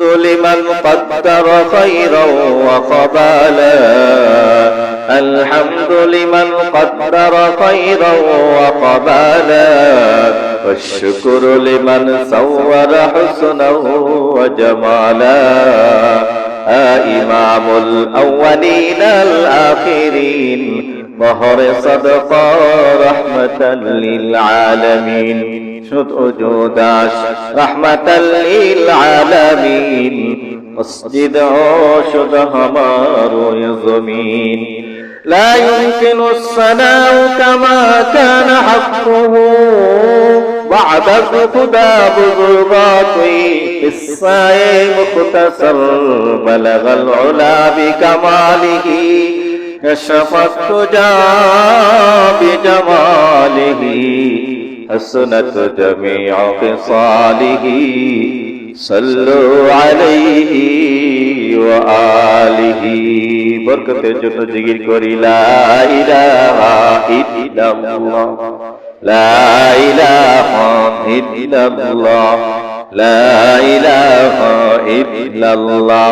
لمن قدر خيرا وقبالا. الحمد لمن قدر خيرا وقبالا. والشكر لمن صور حسنا وجمالا. إمام الأولين الآخرين ظهر صدقا رحمة للعالمين. شد وجوداش رحمة للعالمين. مسجد عشد همار زمين لا يمكن الصلاة كما كان حقه. بعد الخدا بغرباطي قصة مختصر بلغ العلا بكماله. كشف التجا بجماله حسنت جميع خصاله صلوا عليه وآله বরকতের জন্য জিকির করি লা ইলাহা ইল্লাল্লাহ লা ইলাহা ইল্লাল্লাহ লা ইলাহা ইল্লাল্লাহ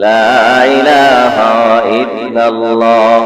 لا إله إلا الله